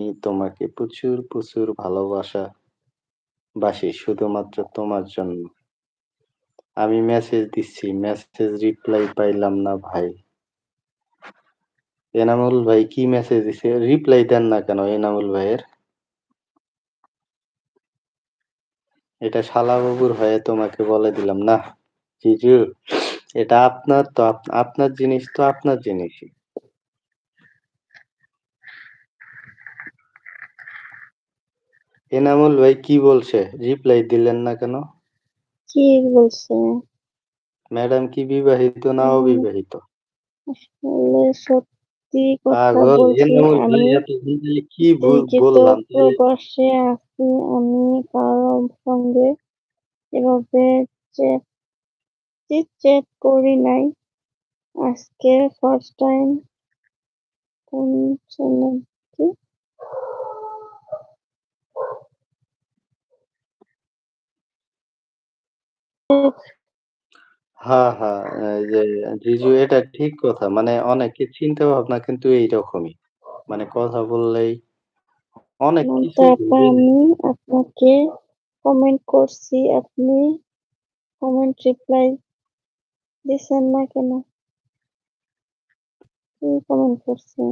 আমি তোমাকে প্রচুর, প্রচুর ভালোবাসা বাসি শুধুমাত্র তোমার জন্য। আমি মেসেজ দিচ্ছি, মেসেজ রিপ্লাই পাইলাম না ভাই। এনামুল ভাই কি মেসেজ দিছে? রিপ্লাই দেন না কেন এনামুল ভাইয়ের? এটা শালাবাবুর হয়ে তোমাকে বলে দিলাম। না জিজু এটা আপনার তো আপ আপনার জিনিস তো আপনার জিনিসই। এনামুল ভাই কি বলছে? রিপ্লাই দিলেন না কেন? কি বলছে? ম্যাডাম কি বিবাহিত না অবিবাহিত? আসলে সত্যি কথা বলছি আমি কি বললাম আছি আমি কারও সঙ্গে এভাবে চিট-চ্যাট করি নাই। আজকে ফার্স্ট টাইম শুনলাম কি? হ্যাঁ, হ্যাঁ, এই যে জিজু এটা ঠিক কথা। মানে অনেকের চিন্তা ভাবনা কিন্তু এইরকমই। মানে কথা বললেই অনেক আপা ভেবে আমি আপনাকে কমেন্ট করছি আপনি কমেন্ট রিপ্লাই দিছেন না কেন? কি কমেন্ট করছেন?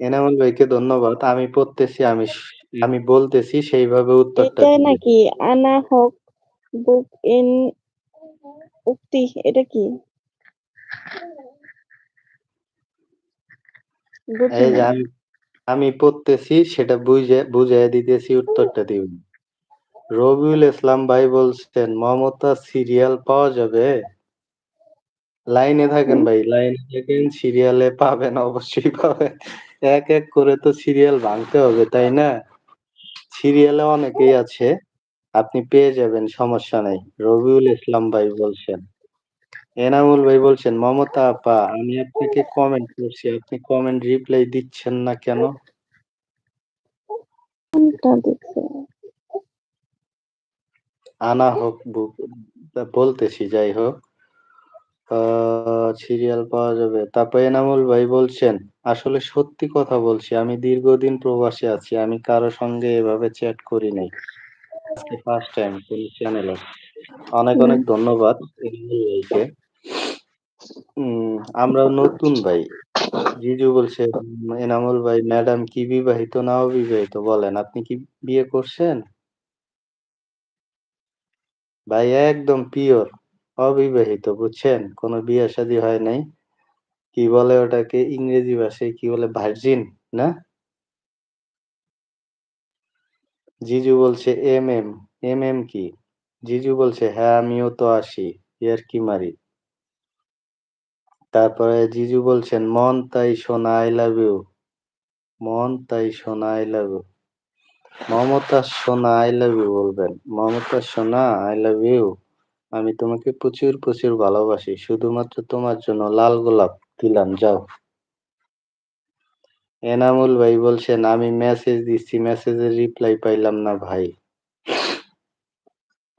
এনামুল ভাইকে ধন্যবাদ। আমি পড়তেছি, আমি স আমি বলতেছি সেইভাবে উত্তরটা এটা দিবেন। নাকি আনা হক বুক ইন উক্তি এটা কি? এই যে আমি আমি পড়তেছি সেটা বুঝে বুঝাইয়া দিতেছি উত্তরটা দিবেন। রবিউল ইসলাম ভাই বলছেন, "মমতা সিরিয়াল পাওয়া যাবে?" লাইনে থাকেন ভাই, লাইনে থাকেন সিরিয়ালে পাবেন অবশ্যই পাবেন। এক, এক করে তো সিরিয়াল ভাঙতে হবে, তাই না? সিরিয়ালে অনেকেই আছে। আপনি পেয়ে যাবেন সমস্যা নাই। রবিউল ইসলাম ভাই বলছেন। এনামুল ভাই বলছেন, "মমতা আপা আমি আপনাকে কমেন্ট করছি। আপনি কমেন্ট রিপ্লাই দিচ্ছেন না কেন?" আনা হোক বলতেছি যাই হোক। সিরিয়াল পাওয়া যাবে। তারপর এনামুল ভাই বলছেন, "আসলে সত্যি কথা বলছি। আমি দীর্ঘদিন প্রবাসে আছি। আমি কারও সঙ্গে এভাবে চ্যাট করি নাই। আজকে ফার্স্ট টাইম কোন চ্যানেলে।" অনেক, অনেক ধন্যবাদ ভাইকে। উম আমরাও নতুন ভাই। জিজু বলছে, "এনামুল ভাই ম্যাডাম কি বিবাহিত না অবিবাহিত বলেন। আপনি কি বিয়ে করছেন?" ভাই একদম পিওর অবিবাহিত বুঝছেন? কোন বিয়ে-শাদী হয় নাই। কি বলে ওটাকে ইংরেজি ভাষায় কি বলে ভার্জিন না? জিজু বলছে এম এম এম এম কি? জিজু বলছে, "হ্যাঁ, আমিও তো আসি, ইয়ার্কি মারি।" তারপরে জিজু বলছেন, "মন তাই সোনা আই লাভ ইউ। মন তাই সোনা আই লাভ ইউ।" মমতা সোনা আই লাভ ইউ বলবেন। মমতা সোনা আই লাভ ইউ। আমি তোমাকে প্রচুর, প্রচুর ভালোবাসি। শুধুমাত্র তোমার জন্য লাল গোলাপ দিলাম যাও। এনামুল ভাই বলছেন, "আমি মেসেজ দিচ্ছি, মেসেজের রিপ্লাই পাইলাম না ভাই।"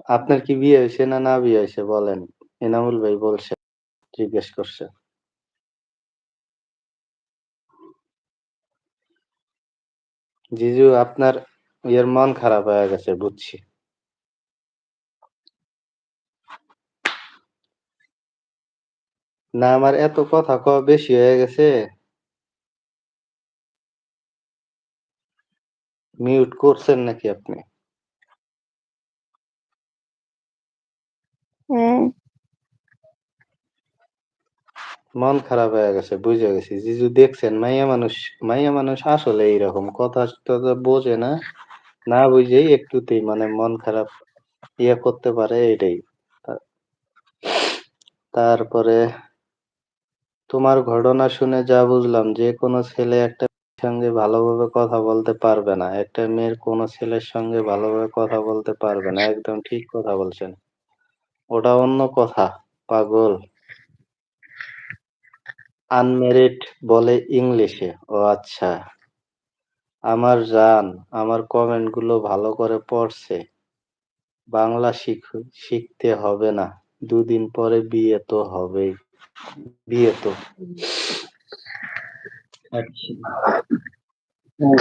আপনার কি বিয়ে হইছে না, না বিয়ে হইছে বলেন? এনামুল ভাই বলছে, জিজ্ঞেস করছে। জিজু আপনার ইয়ের মন খারাপ হয়ে গেছে বুঝছি। না আমার এত কথা কওয়া বেশি হয়ে গেছে? মিউট করছেন নাকি আপনি? মন খারাপ হয়ে গেছে বুইঝা গেছি। জিজু দেখছেন মাইয়া মানুষ মাইয়া মানুষ আসলে এইরকম কথা-টথা বোঝে না। না বুঝেই একটুতেই মানে মন খারাপ ইয়ে করতে পারে এটাই। তারপরে তোমার ঘটনা শুনে যা বুঝলাম যে কোনো ছেলে একটা সঙ্গে ভালোভাবে কথা বলতে পারবে না। একটা মেয়ের কোনো ছেলের সঙ্গে ভালোভাবে কথা বলতে পারবে না। একদম ঠিক কথা বলছেন। ওটা অন্য কথা, পাগল। আনমেরিড বলে ইংলিশে। ও আচ্ছা। আমার জান আমার কমেন্টগুলো ভালো করে পড়ছে। বাংলা শিখ শিখতে হবে না। দুদিন পরে বিয়ে তো হবেই। বিয়ে তো। আচ্ছা। হুম।